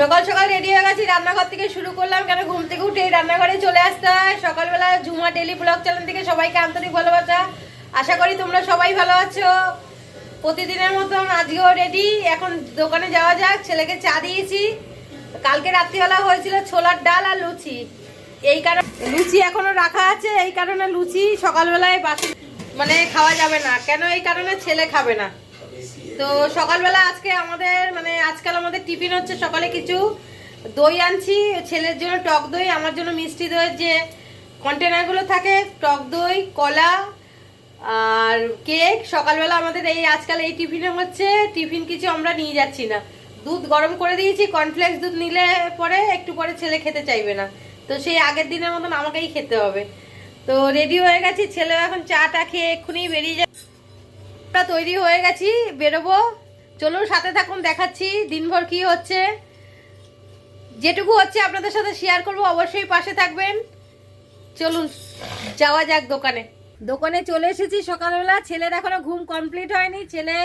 সকাল সকাল রেডি হয়ে গেছি, রান্নাঘর থেকে শুরু করলাম। কেন ঘুম থেকে উঠে রান্নাঘরে চলে আসতে হয়? সকালবেলা ঝুমা ডেলি ব্লগ চ্যানেল থেকে সবাইকে আন্তরিক ভালোবাসা। আশা করি তোমরা সবাই ভালো আছো। প্রতিদিনের মতন আজকেও রেডি এখন দোকানে যাওয়া যাক, ছেলেকে চা দিয়েছি। কালকে রাত্রিবেলা হয়েছিল ছোলার ডাল আর লুচি। এই কারণে লুচি এখনও রাখা আছে, এই কারণে লুচি সকালবেলায় বাসি মানে খাওয়া যাবে না। কেন এই কারণে ছেলে খাবে না? তো সকালবেলা আজকে আমাদের মানে আজকাল আমাদের টিফিন হচ্ছে সকালে কিছু দই আনছি, ছেলের জন্য টক দই, আমার জন্য মিষ্টি দইয়ের যে কন্টেনারগুলো থাকে, টক দই, কলা আর কেক সকালবেলা আমাদের এই, আজকাল এই টিফিনে হচ্ছে, টিফিন কিছু আমরা নিয়ে যাচ্ছি না। দুধ গরম করে দিয়েছি কর্নফ্লেক্স দুধ নিলে পরে একটু পরে ছেলে খেতে চাইবে না। তো সেই আগের দিনের মতন আমাকেই খেতে হবে। তো রেডি হয়ে গেছি ছেলে এখন চাটা খেয়ে এক্ষুনি বেরিয়ে আমরা তৈরি হয়ে গেছি, বেরোবো। চলুন সাথে থাকুন, দেখাচ্ছি দিনভর কি হচ্ছে। যেটুকু হচ্ছে আপনাদের সাথে শেয়ার করব, অবশ্যই পাশে থাকবেন। চলুন, যাওয়া যাক দোকানে। দোকানে চলে এসেছি সকালবেলা, ছেলের এখনও ঘুম কমপ্লিট হয়নি। ছেলে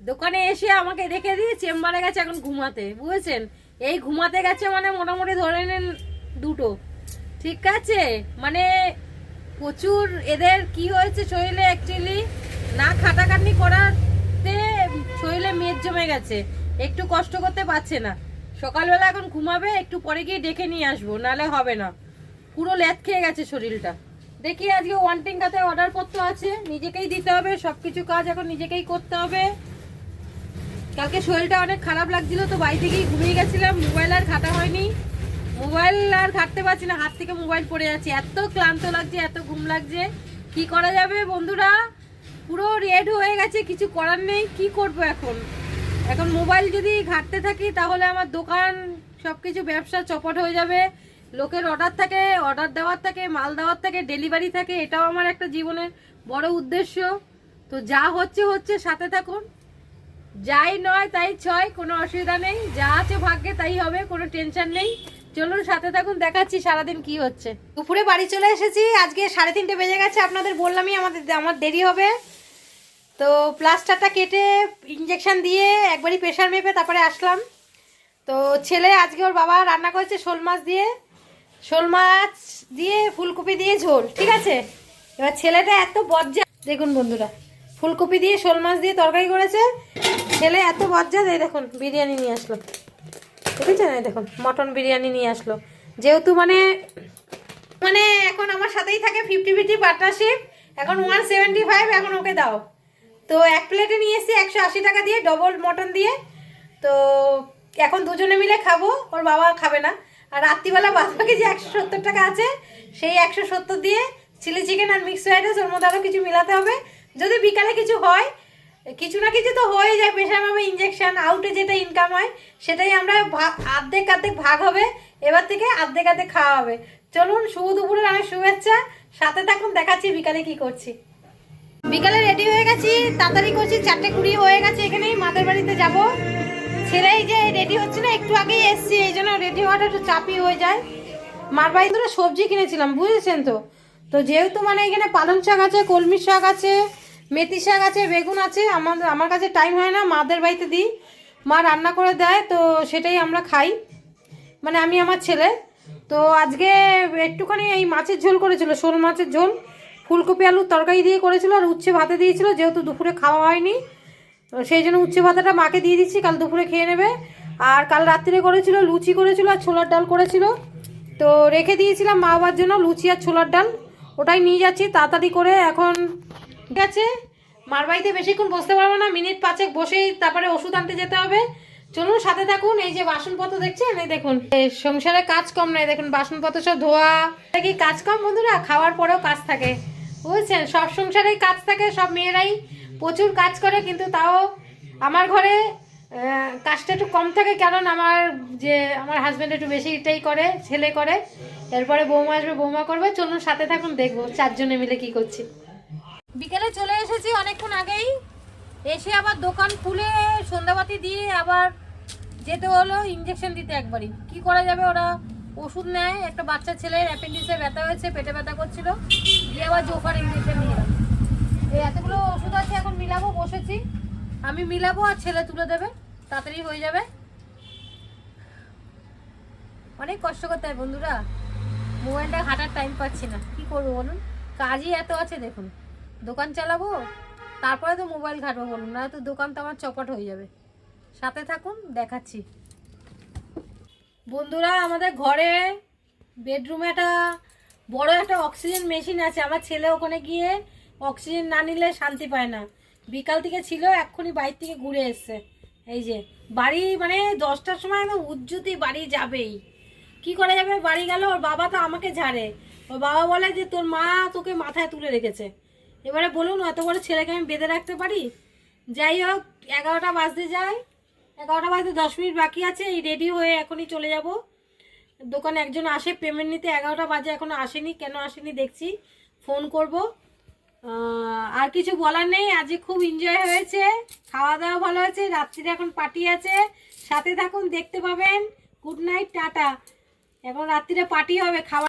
দোকানে এসে আমাকে রেখে দিয়ে চেম্বারে গেছে এখন ঘুমাতে, বুঝেছেন? এই ঘুমাতে গেছে মানে মোটামুটি ধরে নেন দুটো। ঠিক আছে? মানে প্রচুর এদের কি হয়েছে শরীরে অ্যাকচুয়ালি না খাটাখাটনি করাতে শরীরে মেদ জমে গেছে। একটু কষ্ট করতে পারছে না। সকালবেলা এখন ঘুমাবে, একটু পরে গিয়ে ডেকে নিয়ে আসব, নালে হবে না। পুরো ল্যাদ খেয়ে গেছে শরীরটা। দেখি আজকে ওয়ান্টিং খাতে অর্ডার করতে আছে, নিজেকেই দিতে হবে, সবকিছু কাজ এখন নিজেকেই করতে হবে। কালকে শরীরটা অনেক খারাপ লাগছিল, তো বাড়ি থেকেই ঘুমিয়ে গেছিলাম, মোবাইল আর ঘাটা হয়নি। মোবাইল আর ঘাটতে পারছি না, হাত থেকে মোবাইল পড়ে যাচ্ছে। এত ক্লান্ত লাগছে, এত ঘুম লাগছে। কি করা যাবে বন্ধুরা? পুরো রেড হয়ে গেছে, কিছু করার নেই, কি করব এখন? এখন মোবাইল যদি ঘাটতে থাকি, তাহলে আমার দোকান, সবকিছু ব্যবসা চপট হয়ে যাবে। লোকের অর্ডার থাকে অর্ডার দেওয়ার থাকে, মাল দেওয়ার থাকে ডেলিভারি থাকে, এটাও আমার একটা জীবনের বড় উদ্দেশ্য। তো যা হচ্ছে হচ্ছে, সাথে থাকুন। যাই নয়, তাই ছয়, কোনো অসুবিধা নেই। যা আছে ভাগ্যে, তাই হবে, কোনো টেনশন নেই। চলুন, সাথে থাকুন, দেখাচ্ছি সারাদিন কি হচ্ছে। দুপুরে বাড়ি চলে এসেছি, আজকে সাড়ে তিনটে বেজে গেছে, আপনাদের বললামই আমাদের, আমার দেরি হবে। তো প্লাস্টারটা কেটে ইঞ্জেকশান দিয়ে একবারই প্রেশার মেপে তারপরে আসলাম। তো ছেলে আজকে ওর বাবা রান্না করেছে শোল মাছ দিয়ে। শোল মাছ দিয়ে ফুলকপি দিয়ে ঝোল, ঠিক আছে? এবার ছেলেটা এত বজ্জা দেখুন বন্ধুরা, ফুলকপি দিয়ে শোল মাছ দিয়ে তরকারি করেছে। ছেলে এত বজ্জা, এই দেখুন, বিরিয়ানি নিয়ে আসলো। বুঝেছেন এই দেখুন, মটন বিরিয়ানি নিয়ে আসলো। যেহেতু মানে মানে এখন আমার সাথেই থাকে ফিফটি ফিফটি পার্টনারশিপ এখন ওয়ান সেভেন্টি ফাইভ এখন ওকে দাও। তো এক প্লেটে নিয়ে এসেছি একশো আশি টাকা দিয়ে ডবল মটন দিয়ে, তো এখন দুজনে মিলে খাব, ওর বাবা খাবে না। আর রাত্রিবেলা বাদ বাকি যে একশো সত্তর টাকা আছে, সেই একশো সত্তর দিয়ে চিলি চিকেন আর মিক্স ফ্রাইড রাইস ওর মধ্যে আরও কিছু মিলাতে হবে। যদি বিকালে কিছু হয়, কিছু না কিছু তো হয়ে যায় প্রেশার ভাবে ইঞ্জেকশন আউটে যেটা ইনকাম হয়, সেটাই আমরা আর্ধেক আর্ধেক ভাগ হবে, এবার থেকে আর্ধেক আর্ধেক খাওয়া হবে। চলুন, শুভ দুপুরের অনেক শুভেচ্ছা, সাথে থাকুন, দেখাচ্ছি বিকালে কি করছি। বিকালে রেডি হয়ে গেছি, তাড়াতাড়ি করছি, চারটে কুড়ি হয়ে গেছে এখানেই, মাদের বাড়িতে যাব। ছেলে এই যে রেডি হচ্ছে না, একটু আগেই এসছি, এই জন্য রেডি হওয়াটা একটু চাপই হয়ে যায়। মার বাড়ি ধরে সবজি কিনেছিলাম, বুঝেছেন তো? তো যেহেতু মানে এখানে পালং শাক আছে, কলমি শাক আছে, মেথি শাক আছে, বেগুন আছে, আমার আমার কাছে টাইম হয় না, মাদের বাড়িতে দিই। মা রান্না করে দেয়, তো সেটাই আমরা খাই। মানে আমি আমার ছেলে। তো আজকে একটুখানি এই মাছের ঝোল করেছিল, শোল মাছের ঝোল। ফুলকপি, আলুর তরকারি দিয়ে করেছিল আর উচ্ছে ভাতে দিয়েছিল, যেহেতু দুপুরে খাওয়া হয়নি। সেই জন্য উচ্ছে ভাতাটা মাকে দিয়ে দিচ্ছি, কাল দুপুরে খেয়ে নেবে। আর কাল রাত্রিরে করেছিল, লুচি করেছিল আর ছোলার ডাল করেছিল। তো রেখে দিয়েছিলাম মা বাবার জন্য লুচি আর ছোলার ডাল। ওটাই নিয়ে যাচ্ছি তাড়াতাড়ি করে, এখন আছে। মার বাড়িতে বেশিক্ষণ বসতে পারব না, মিনিট পাঁচেক বসেই তারপরে ওষুধ আনতে যেতে হবে। চলুন সাথে থাকুন, এই যে বাসনপত্র দেখছেন, এই দেখুন। সংসারে কাজ কম নাই, দেখুন বাসনপত্র সব ধোয়া। কি কাজ কম বন্ধুরা? খাওয়ার পরেও কাজ থাকে। বুঝছেন? সব সংসারেই কাজ থাকে, সব মেয়েরাই প্রচুর কাজ করে, কিন্তু তাও আমার ঘরে কাজটা একটু কম থাকে, কারণ আমার যে, আমার হাজব্যান্ড একটু বেশিটাই করে, ছেলে করে। এরপরে বৌমা আসবে, বৌমা করবে, চলুন সাথে থাকুন, দেখব চারজনে মিলে কি করছি। বিকেলে চলে এসেছি অনেকক্ষণ আগেই। এসে আবার দোকান খুলে সন্ধ্যাবাতি দিয়ে আবার যেতে হলো ইঞ্জেকশন দিতে একবারই। কি করা যাবে ওরা? ওষুধ নেয়, একটা বাচ্চা ছেলের অ্যাপেন্ডিক্সে ব্যথা হয়েছে, পেটে ব্যথা করছিল, দিয়ে আবার জোফার ইঞ্জেকশন নিয়ে এই এতগুলো ওষুধ আছে, এখন মিলাবো, বসেছি। আমি মিলাবো আর ছেলে তুলে দেবে, তাড়াতাড়ি হয়ে যাবে। অনেক কষ্ট করতে হয় বন্ধুরা। মোবাইলটা ঘাটার টাইম পাচ্ছি না। কি করব বলুন? কাজই এত আছে, দেখুন। দোকান চালাবো, তারপরে তো মোবাইল ঘাটবো বলুন, না তো দোকান তো আমার চপাট হয়ে যাবে। সাথে থাকুন, দেখাচ্ছি। বন্ধুরা, আমাদের ঘরে বেডরুমে একটা বড় একটা অক্সিজেন মেশিন আছে। আমার ছেলে ওখানে গিয়ে অক্সিজেন না নিলে শান্তি পায় না। বিকাল থেকে ছিল, এক্ষুনি বাইর থেকে ঘুরে এসছে। এই যে, বাড়ি মানে দশটার সময় আমি উজ্জুতি বাড়ি যাবেই। কি করা যাবে? বাড়ি গেল, ওর বাবা তো আমাকে ঝাড়ে। ওর বাবা বলে যে, তোর মা তোকে মাথায় তুলে রেখেছে। এবারে বলুন, এত বড় ছেলেকে আমি বেঁধে রাখতে পারি? যাই হোক, এগারোটা বাজতে যায়। এগারোটা বাজতে দশ মিনিট বাকি আছে, এই রেডি হয়ে এখনই চলে যাব। দোকানে একজন আসে পেমেন্ট নিতে এগারোটা বাজে, এখনও আসেনি, কেন আসেনি দেখছি ফোন করব। আর কিছু বলার নেই, আজকে খুব এনজয় হয়েছে খাওয়া দাওয়া ভালো হয়েছে, রাত্রিরে এখন পার্টি আছে। সাথে থাকুন, দেখতে পাবেন গুড নাইট টাটা। এখন রাত্রিরে পার্টি হবে, খাওয়া